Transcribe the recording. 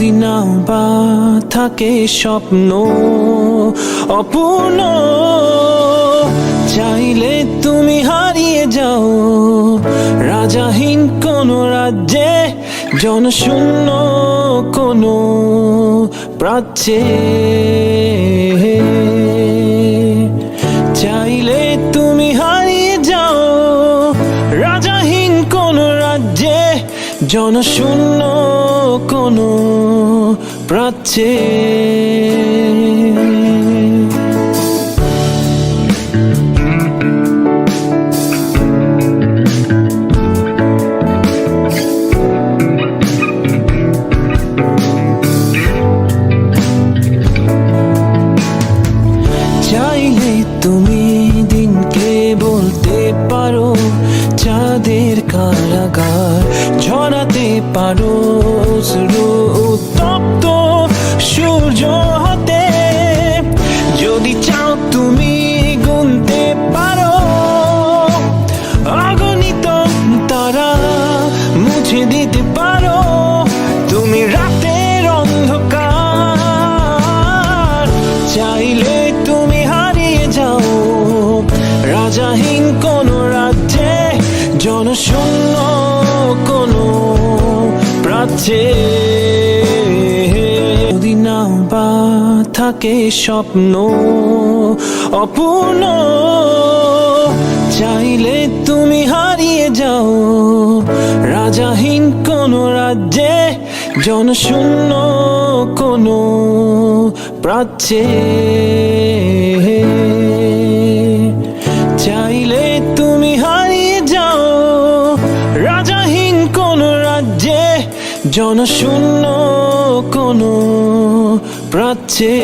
যদি বা থাকে স্বপ্ন অপূর্ণ, চাইলে তুমি হারিয়ে যাও। রাজাহীন কোন রাজ্যে, জনশূন্য কোন প্রাচ্যে। চাইলে তুমি হারিয়ে যাও। রাজাহীন কোন রাজ্যে, জনশূন্য কোন প্রাচ্যে। তুমি দিনকে বলতে পারো চাঁদের কারাগার পারো। শুরু উত্তপ্ত সূর্য হতে। যদি চাও তুমি গুনতে পারো, অগণিত তারা মুছে দিতে পারো। তুমি রাতের অন্ধকার, চাইলে তুমি হারিয়ে যাও। রাজাহীন কোন রাজ্যে জনশূন্য প্রাচ্যে যদি নাও বা থাকে স্বপ্ন, অপূর্ণ, চাইলে তুমি হারিয়ে যাও। রাজাহীন কোন রাজ্যে, জনশূন্য কোন প্রাচ্যে। জনশূন্য কোনো প্রাচ্যে।